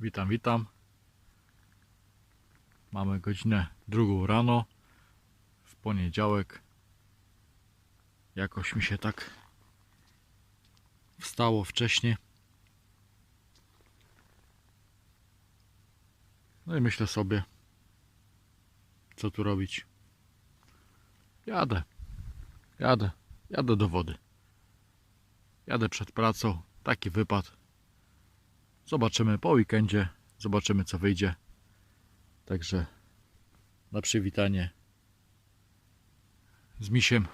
Witam, witam. Mamy godzinę drugą rano poniedziałek. Jakoś mi się tak wstało wcześniej. No i myślę sobie, co tu robić. Jadę, jadę, jadę do wody. Jadę przed pracą, taki wypad. Zobaczymy po weekendzie, zobaczymy co wyjdzie. Także na przywitanie z misiem.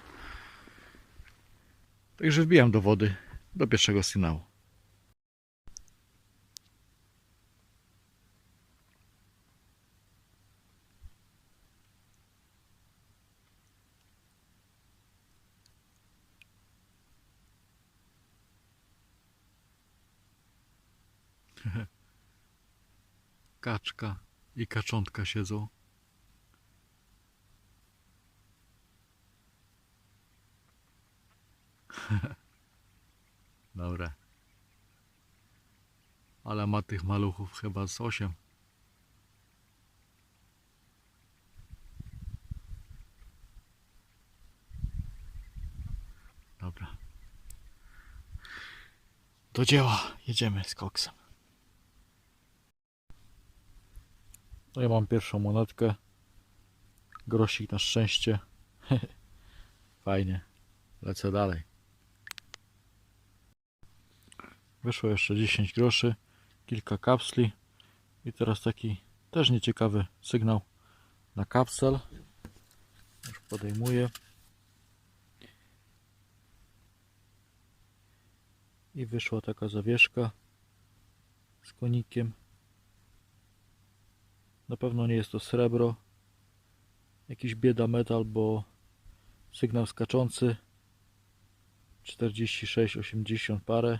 Także wbijam do wody, do pierwszego sygnału. Kaczka i kaczątka siedzą. Dobra. Ale ma tych maluchów chyba z 8. Dobra. Do dzieła. Jedziemy z koksem. No ja mam pierwszą monetkę. Grosik na szczęście. Fajnie. Lecę dalej. Wyszło jeszcze 10 groszy, kilka kapsli i teraz taki też nieciekawy sygnał na kapsel. Już podejmuję. I wyszła taka zawieszka z konikiem. Na pewno nie jest to srebro. Jakiś bieda metal, bo sygnał skaczący 46, 80 parę.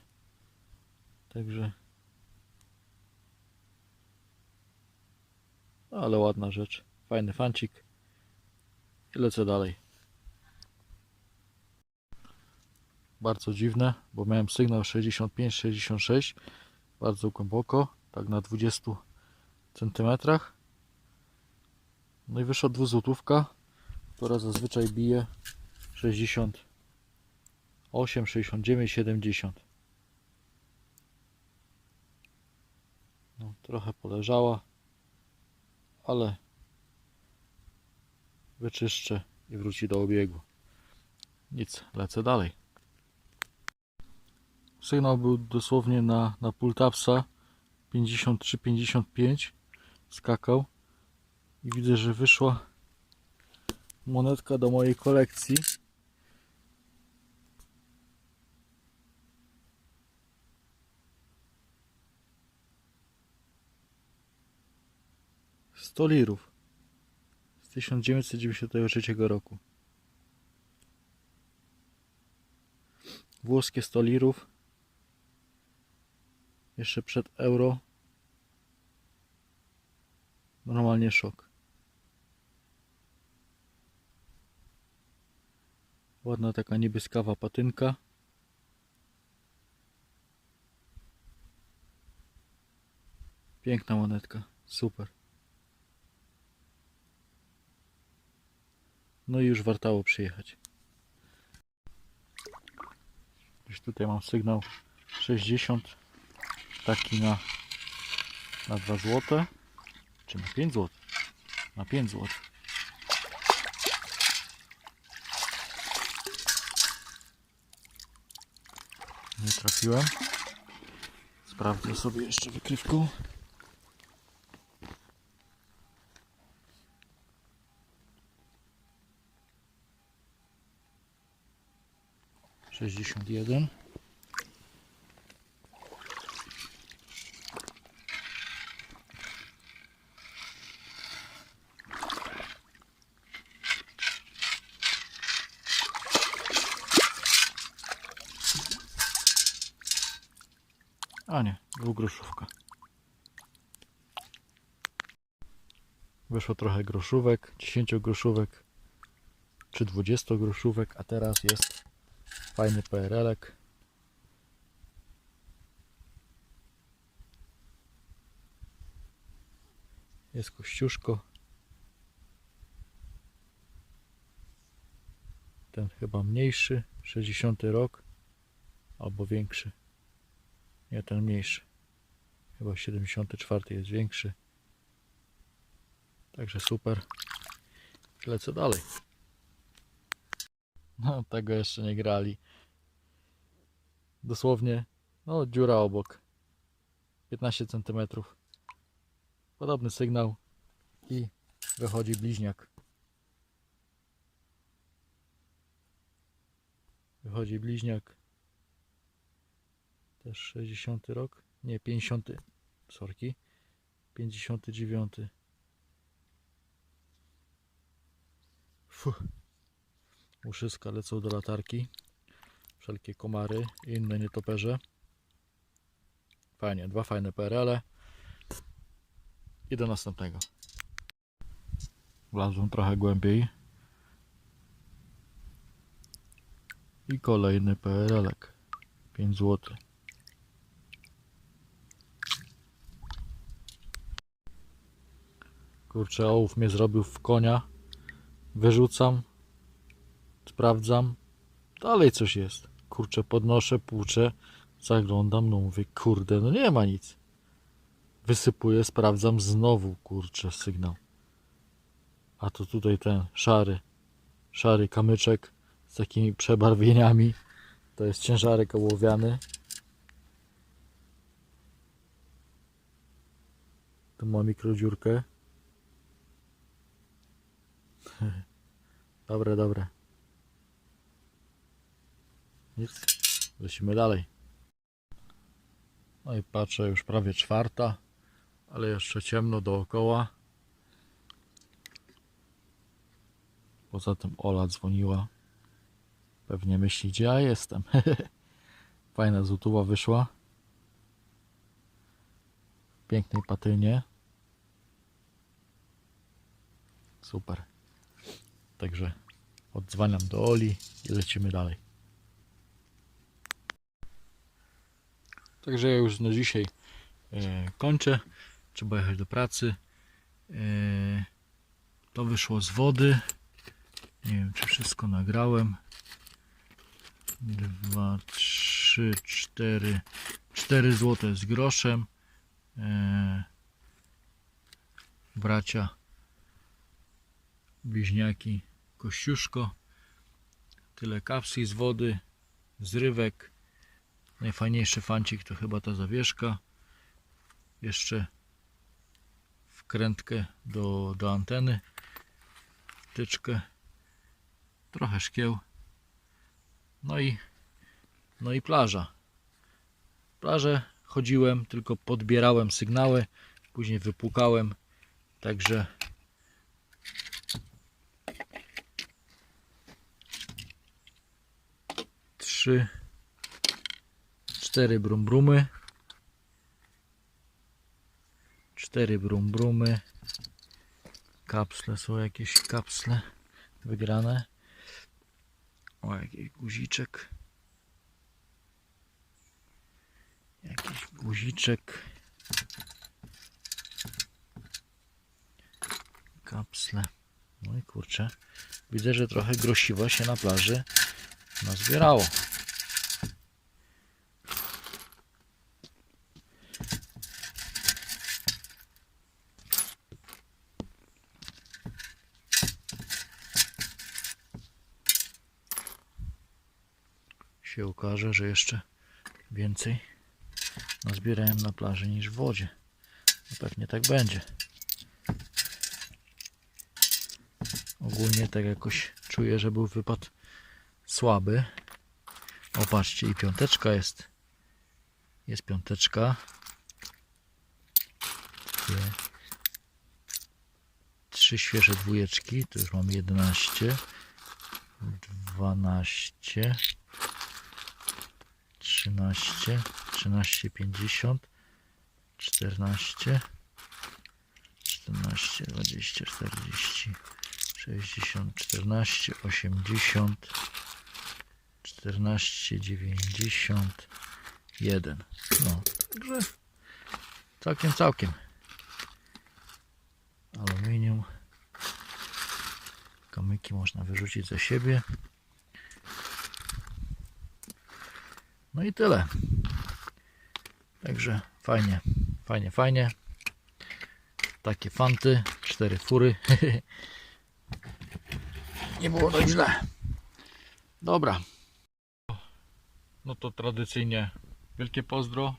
Także ale ładna rzecz. Fajny fancik. I lecę dalej. Bardzo dziwne, bo miałem sygnał 65-66. Bardzo głęboko, tak na 20 centymetrach. No i wyszła dwuzłotówka, która zazwyczaj bije 68, 69, 70. No, trochę poleżała, ale wyczyszczę i wróci do obiegu. Nic, lecę dalej. Sygnał był dosłownie na, na pultapsa 53-55 skakał i widzę, że wyszła monetka do mojej kolekcji. Sto lirów z 1993 roku. Włoskie 100 lirów jeszcze przed euro Normalnie szok. Ładna taka niebieskawa patynka. Piękna monetka. Super. No i już wartało przyjechać. Już tutaj mam sygnał 60. Taki na, na 2 złote. Czy na 5 zł? Na 5 zł. Nie trafiłem. Sprawdzę sobie jeszcze wykrywką. 61 A nie, dwugroszówka. Wyszło trochę groszówek, 10 groszówek czy 20 groszówek, a teraz jest fajny PRL-ek. Jest kościuszko. Ten chyba mniejszy, 60 rok albo większy. Nie, ten mniejszy. Chyba 74 jest większy. Także super. Lecę dalej. No, tego jeszcze nie grali. Dosłownie, no, dziura obok. 15 cm. Podobny sygnał i wychodzi bliźniak. Wychodzi bliźniak. Też 60 rok. Nie, 50. Sorki. 59. Fuh. Uszyska lecą do latarki. Wszelkie komary i inne nietoperze. Fajnie, dwa fajne PRL. I do następnego. Wlazłem trochę głębiej. I kolejny PRL-ek. 5 zł. Kurczę, ołów mnie zrobił w konia. Wyrzucam. Sprawdzam. Dalej coś jest. Kurczę, podnoszę, płuczę. Zaglądam, no mówię, kurde, no nie ma nic. Wysypuję, sprawdzam znowu, kurczę, sygnał. A to tutaj ten szary, szary kamyczek z takimi przebarwieniami. To jest ciężarek ołowiany. Tu ma mikrodziurkę. Dobre, dobre. Nic. Lecimy dalej. No i patrzę, już prawie czwarta, ale jeszcze ciemno dookoła. Poza tym Ola dzwoniła. Pewnie myśli, gdzie ja jestem. Fajna złotówa wyszła. W pięknej patynie. Super. Także odzwaniam do Oli i lecimy dalej. Także ja już na dzisiaj e, kończę. Trzeba jechać do pracy. E, to wyszło z wody. Nie wiem, czy wszystko nagrałem. Dwa, trzy, cztery. Cztery złote z groszem. E, bracia bliźniaki Kościuszko. Tyle kapsli z wody, zrywek. Najfajniejszy fancik to chyba ta zawieszka. Jeszcze wkrętkę do, do anteny. Wtyczkę. Trochę szkieł. No i, no i plaża. Plażę chodziłem, tylko podbierałem sygnały. Później wypłukałem. Także trzy, cztery brumbrumy, cztery brumbrumy, kapsle są jakieś kapsle wygrane, o jakiś guziczek, jakiś guziczek, kapsle, no i kurczę, widzę, że trochę grosiwa się na plaży nazbierało. Się okaże, że jeszcze więcej nazbierałem na plaży niż w wodzie. No pewnie tak będzie. Ogólnie tak jakoś czuję, że był wypad słaby. O patrzcie, i piąteczka jest. Jest piąteczka. Dwie. Trzy świeże dwójeczki. Tu już mamy 11. 12. 13, 13,50 14 14, 20, 40 60, 14, 80 14, 91 no, także całkiem, całkiem. Aluminium. Kamyki można wyrzucić za siebie no i tyle. Także fajnie fajnie, fajnie. Takie fanty, cztery fury. Nie było tak źle. Dobra. No to tradycyjnie wielkie pozdro.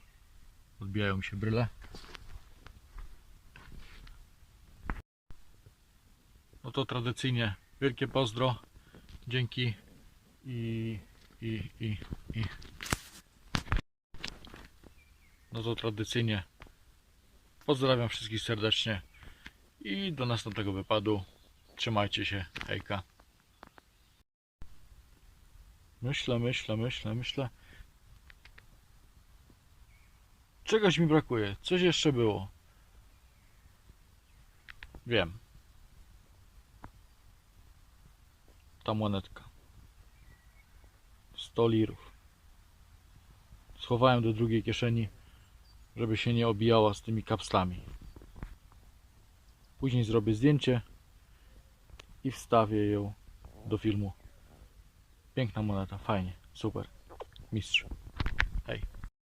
Odbijają się bryle. No to tradycyjnie wielkie pozdro. Dzięki. I i i i no to tradycyjnie pozdrawiam wszystkich serdecznie i do następnego wypadu. Trzymajcie się, hejka. Myślę, myślę, myślę, myślę. Czegoś mi brakuje, coś jeszcze było. Wiem. Ta monetka 100 lirów. Schowałem do drugiej kieszeni żeby się nie obijała z tymi kapslami. Później zrobię zdjęcie i wstawię ją do filmu. Piękna moneta, fajnie, super. Mistrz